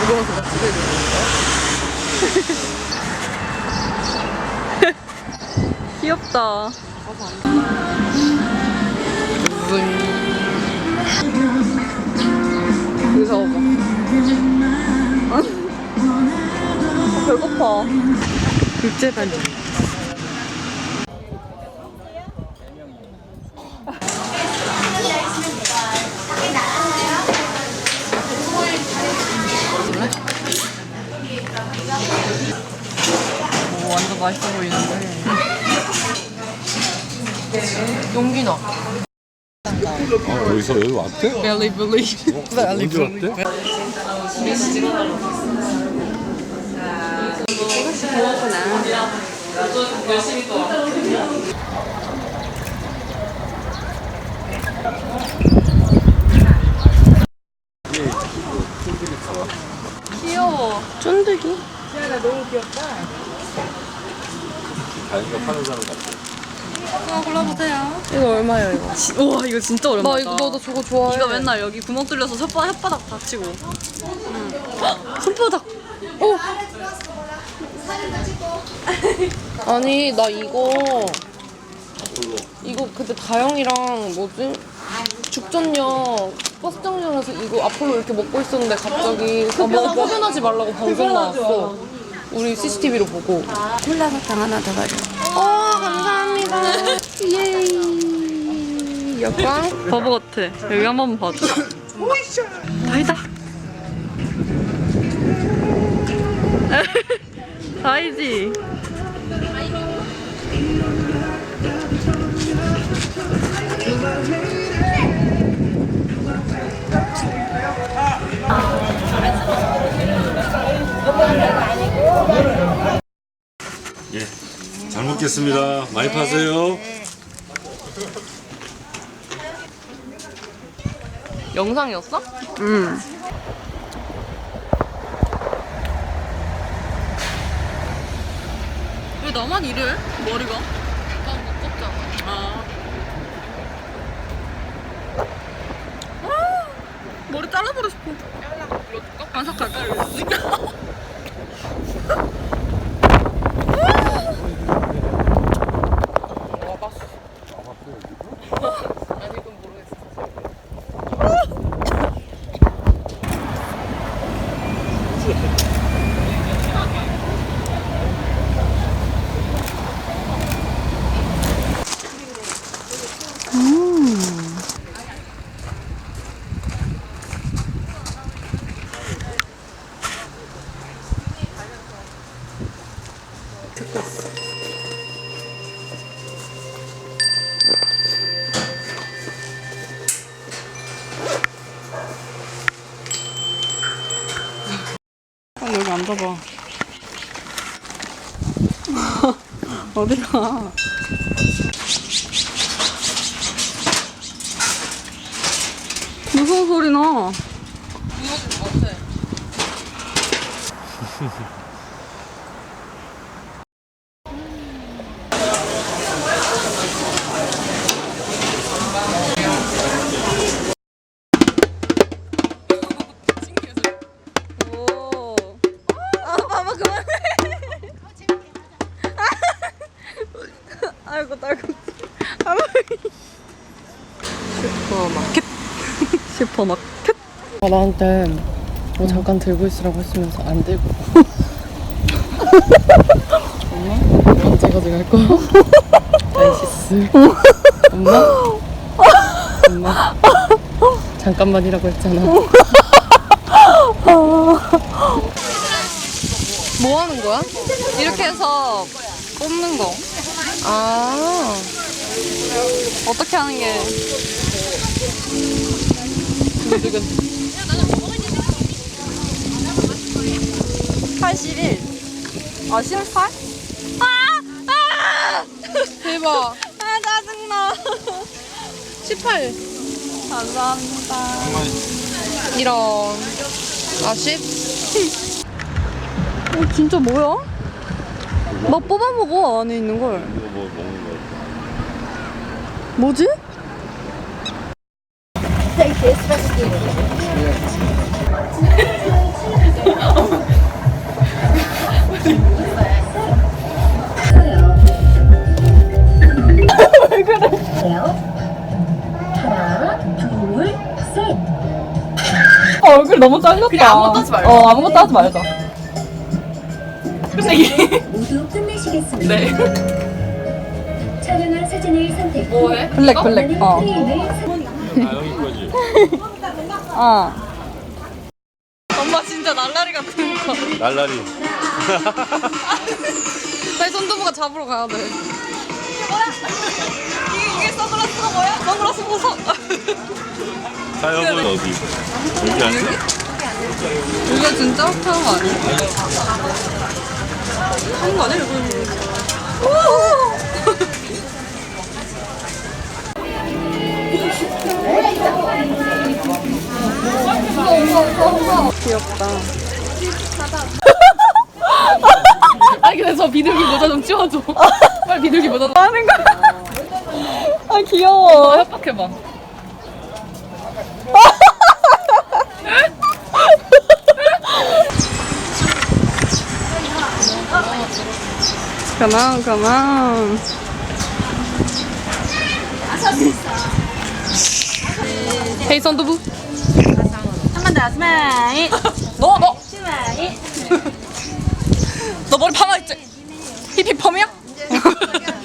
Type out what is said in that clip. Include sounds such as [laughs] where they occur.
무거워서 집에 들어온다. 귀엽다. 무서워. [laughs] 배고파. 육제 반죽. 맛있어 보이는데. 용기 나. 아, 여기서 여기 왔대? 벨리 벨리. 언제 왔대? 귀여워. 쫀득이. 다행이가 파는 사람 같아. 골라보세요. 이거 얼마예요 이거? 지, 우와 이거 진짜 오랜만이다. 나 이거 너도 저거 좋아해. 이거 맨날 여기 구멍 뚫려서 혓바, 혓바닥 다치고. 손바닥. 어. 아니 나 이거 이거 그때 다영이랑 뭐지 죽전역 버스 정류장에서 이거 아폴로 이렇게 먹고 있었는데 갑자기 흡연, 흡연하지 말라고 방송 나왔어. 우리 CCTV로 보고. 콜라 사탕 하나 더 가져. 어 감사합니다. 예이. 역광. 바보 같아. 여기 한 번만 봐줘. 다이다. [laughs] 다이지. 예. 먹겠습니다. 많이 파세요. 영상이었어? 응. 왜 나만 이래? 머리가? 난못 걷잖아. 아. 아, 머리 잘라버리고 싶어. 반삭할까? 아니 그건 모르겠어. 빨리 여기 앉아봐. [laughs] 어디가? 무서운 소리 나. 무너질 것같 아이고, 딸꾹. 슈퍼마켓. [laughs] 슈퍼마켓. 아, 나한테 뭐 잠깐 들고 있으라고 했으면서 안 들고 엄마? 언제 가져갈 거야? 나이시스 엄마? 엄마? 잠깐만이라고 했잖아 뭐 하는 거야? 이렇게 해서 뽑는 거. 아 어떻게 하는 게. 두근두근 81. 아, 18? 아! 아! 대박 [laughs] 아, 짜증나. 18 감사합니다. 이런 아쉽? [laughs] 어, 진짜 뭐야? 뭐 막 뽑아 먹어 안에 있는 걸. 이거 뭐 먹는 거 뭐지? 어, 얼굴 너무 잘렸다. 그냥 아무것도 하지 말자. 어, 아무것도 하지 말자. 이게 모두 끝내시겠습니다. 네. 촬영한 사진을 선택. 뭐해? 블랙, 블랙. 어. 프레임을 선- 다영이 거지. 어. 엄마 진짜 날라리 같은 거. 날라리. [laughs] 빨리 손두부가 잡으러 가야 돼. 이게, 이게 선글라스가 뭐야? 선글라스 벗어. 다영은 어디? 여기 앉아? 이거 진짜 하는 거 아니야? 하는 거 아니야? 귀엽다. [laughs] 아니 근데 저 비둘기 모자 좀 치워줘. [laughs] 빨리 비둘기 모자 좀. 하는 거야. 아, 귀여워. 어, 협박해봐. 그만, 그만. 헤이 선두부. 한번 더, 스마일. 너 너. 스마일. [laughs] 너 머리 파마 했지? 히피 펌이야? [laughs]